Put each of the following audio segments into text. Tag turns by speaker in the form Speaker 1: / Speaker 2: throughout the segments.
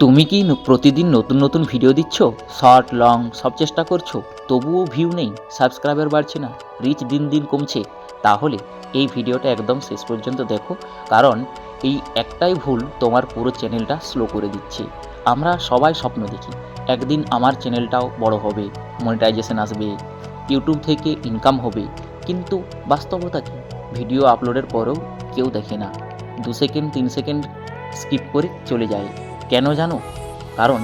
Speaker 1: তুমি কি প্রতিদিন নতুন নতুন ভিডিও দিচ্ছ? শর্ট লং সব চেষ্টা করছ। তবুও ভিউ নেই সাবস্ক্রাইবার বাড়ছে না রিচ দিন দিন কমছে। তাহলে এই ভিডিওটা একদম শেষ পর্যন্ত দেখো, কারণ এই একটাই ভুল তোমার পুরো চ্যানেলটা স্লো করে দিচ্ছে। আমরা সবাই স্বপ্ন দেখি, একদিন আমার চ্যানেলটাও বড় হবে মনিটাইজেশন আসবে ইউটিউব থেকে ইনকাম হবে। কিন্তু বাস্তবতা কি? ভিডিও আপলোডের পরেও কেউ দেখে না। দু সেকেন্ড তিন সেকেন্ড স্কিপ করে চলে যায়। কেন জানো? কারণ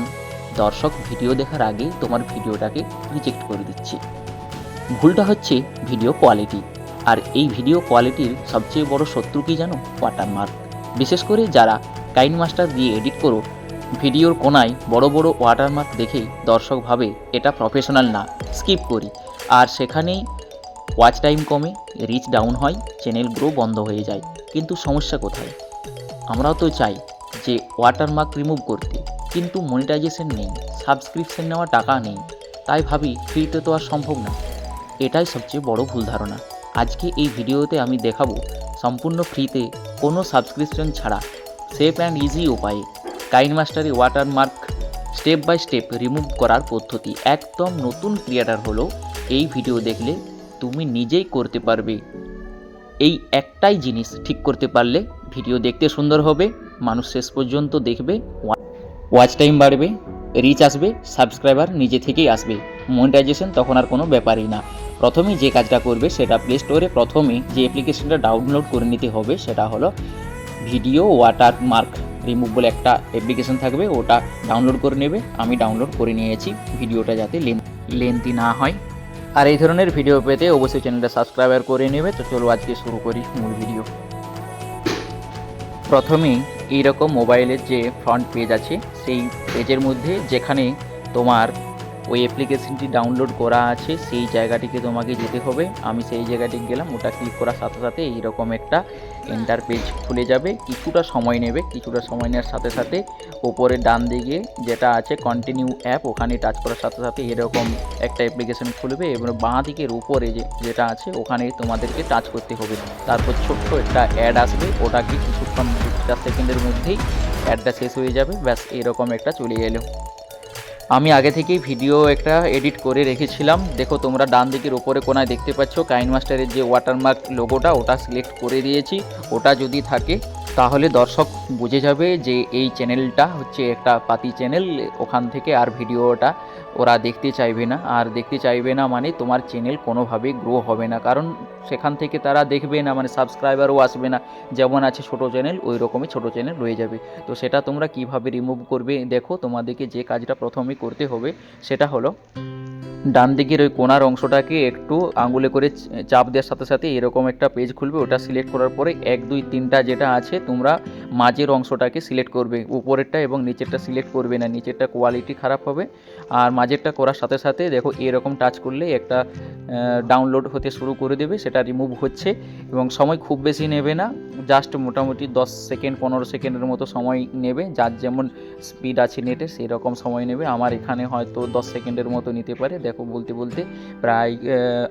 Speaker 1: দর্শক ভিডিও দেখার আগে তোমার ভিডিওটাকে রিজেক্ট করে দিচ্ছে। ভুলটা হচ্ছে ভিডিও কোয়ালিটি আর এই ভিডিও কোয়ালিটির সবচেয়ে বড় শত্রু কি জানো? ওয়াটারমার্ক বিশেষ করে যারা কাইন মাস্টার দিয়ে এডিট করো, ভিডিওর কোনায় বড় বড় ওয়াটারমার্ক দেখেই দর্শক ভাবে এটা প্রফেশনাল না স্কিপ করি। আর সেখানেই ওয়াচ টাইম কমে রিচ ডাউন হয় চ্যানেল গ্রো বন্ধ হয়ে যায়। কিন্তু সমস্যা কোথায়? আমরাও তো চাই যে ওয়াটারমার্ক রিমুভ করতে। কিন্তু মনিটাইজেশন নেই সাবস্ক্রিপশন নেওয়া টাকা নেই। তাই ভাবি ফ্রিতে তো আর সম্ভব না। এটাই সবচেয়ে বড় ভুল ধারণা। আজকে এই ভিডিওতে আমি দেখাবো, সম্পূর্ণ ফ্রিতে কোনো সাবস্ক্রিপশন ছাড়া সেফ অ্যান্ড ইজি উপায়ে কাইন মাস্টারে watermark step by step remove করার পদ্ধতি। একদম নতুন ক্রিয়েটার হলো, এই ভিডিও দেখলে তুমি নিজেই করতে পারবে। এই একটাই জিনিস ঠিক করতে পারলে ভিডিও দেখতে সুন্দর হবে। মানুষ শেষ পর্যন্ত দেখবে ওয়াচ টাইম বাড়বে রিচ আসবে সাবস্ক্রাইবার নিজে থেকেই আসবে। মনিটাইজেশন তখন আর কোনো ব্যাপারই না। প্রথমেই যে কাজটা করবে সেটা প্লে স্টোরে প্রথমে যে অ্যাপ্লিকেশনটা ডাউনলোড করে নিতে হবে সেটা হলো ভিডিও ওয়াটার মার্ক রিমুভ বলে একটা অ্যাপ্লিকেশন থাকবে, ওটা ডাউনলোড করে নেবে। আমি ডাউনলোড করে নিয়েছি ভিডিওটা যাতে লেন্থি না হয়। আর এই ধরনের ভিডিও পেতে অবশ্যই চ্যানেলটা সাবস্ক্রাইবার করে নেবে। তো চলো আজকে শুরু করি মূল ভিডিও প্রথমেই এইরকম মোবাইলের যে ফ্রন্ট পেজ আছে সেই পেজের মধ্যে যেখানে তোমার ওই অ্যাপ্লিকেশনটি ডাউনলোড করা আছে, সেই জায়গাটিকে তোমাকে যেতে হবে। আমি সেই জায়গাটি গেলাম, ওটা ক্লিক করার সাথে সাথে এইরকম একটা এন্টার পেজ খুলে যাবে। কিছুটা সময় নেবে, কিছুটা সময় নেওয়ার সাথে সাথে ওপরে ডান দিকে যেটা আছে কন্টিনিউ অ্যাপ ওখানে টাচ করার সাথে সাথে এরকম একটা অ্যাপ্লিকেশন খুলবে এবং বাঁ দিকের উপরে যে, যেটা আছে, ওখানে তোমাদেরকে টাচ করতে হবে। তারপর ছোট্ট একটা অ্যাড আসবে, ওটাকে কিছুক্ষণ চার সেকেন্ডের মধ্যেই অ্যাডটা শেষ হয়ে যাবে, ব্যাস এরকম একটা চলে এলো। আমি আগে থেকেই ভিডিও একটা এডিট করে রেখেছিলাম। দেখো, তোমরা ডান দিকের ওপরে কোনায় দেখতে পাচ্ছ কাইন মাস্টারের যে ওয়াটারমার্ক লোগোটা ওটা সিলেক্ট করে দিয়েছি। ওটা যদি থাকে তাহলে দর্শক বুঝে যাবে যে এই চ্যানেলটা হচ্ছে একটা পাতি চ্যানেল, ওখান থেকে আর ভিডিওটা ওরা দেখতে চাইবে না। আর দেখতে চাইবে না মানে তোমার চ্যানেল কোনোভাবেই গ্রো হবে না। কারণ সেখান থেকে তারা দেখবে না মানে সাবস্ক্রাইবারও আসবে না। যেমন আছে ছোট চ্যানেল ওই রকমই ছোট চ্যানেল রয়ে যাবে। তো সেটা তোমরা কীভাবে রিমুভ করবে? দেখো তোমাদেরকে যে কাজটা প্রথমে করতে হবে, সেটা হলো ডান দিকের ওই কোনার অংশটাকে একটু আঙুলে করে চাপ দেওয়ার সাথে সাথে এরকম একটা পেজ খুলবে, ওটা সিলেক্ট করার পরে এক, দুই, তিনটা যেটা আছে, তোমরা মাঝের অংশটাকে সিলেক্ট করবে, উপরেরটা এবং নিচেরটা সিলেক্ট করবে না, নিচেরটা কোয়ালিটি খারাপ হবে। আর মাঝেরটা করার সাথে সাথে দেখো এরকম টাচ করলে একটা ডাউনলোড হতে শুরু করে দেবে, সেটা রিমুভ হচ্ছে এবং সময় খুব বেশি নেবে না, জাস্ট মোটামুটি দশ সেকেন্ড, পনেরো সেকেন্ডের মতো সময় নেবে, যার যেমন স্পিড আছে নেটে সেই রকম সময় নেবে। আমার এখানে হয়তো দশ সেকেন্ডের মতো নিতে পারে দেখো বলতে বলতে প্রায়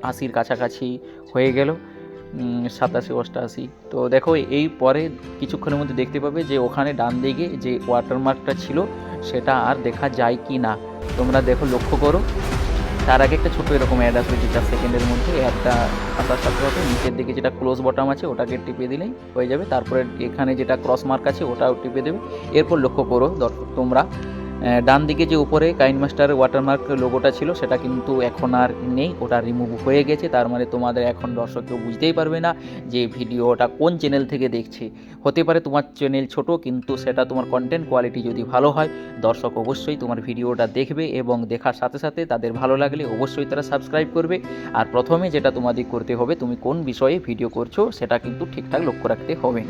Speaker 1: আশির কাছাকাছি হয়ে গেল সাতাশি, অষ্টাশি। তো দেখো, এই পরে কিছুক্ষণের মধ্যে দেখতে পাবে যে ওখানে ডান দিকে যে ওয়াটারমার্কটা ছিল, সেটা আর দেখা যায় কি না। তোমরা দেখো, লক্ষ্য করো, তার আগে একটা ছোটো এরকম অ্যাড আসবে দু চার সেকেন্ডের মধ্যে অ্যাডটা আসার সাথে সাথে নিচের দিকে যেটা ক্লোজ বটম আছে, ওটাকে টিপে দিলেই হয়ে যাবে। তারপরে এখানে যেটা ক্রস মার্ক আছে, ওটাও টিপে দেবে। এরপর লক্ষ্য করো তোমরা ডান দিকে যে উপরে কাইন মাস্টার ওয়াটারমার্ক লোগোটা ছিল, সেটা কিন্তু এখন আর নেই, ওটা রিমুভ হয়ে গেছে। তার মানে তোমাদের এখন দর্শক কেউ বুঝতেই পারবে না যে ভিডিওটা কোন চ্যানেল থেকে দেখছে। হতে পারে তোমার চ্যানেল ছোট, কিন্তু সেটা তোমার কন্টেন্ট কোয়ালিটি যদি ভালো হয়, দর্শক অবশ্যই তোমার ভিডিওটা দেখবে এবং দেখার সাথে সাথে তাদের ভালো লাগলে অবশ্যই তারা সাবস্ক্রাইব করবে। আর প্রথমে যেটা তোমাদের করতে হবে, তুমি কোন বিষয়ে ভিডিও করছ, সেটা কিন্তু ঠিকঠাক লক্ষ্য রাখতে হবে।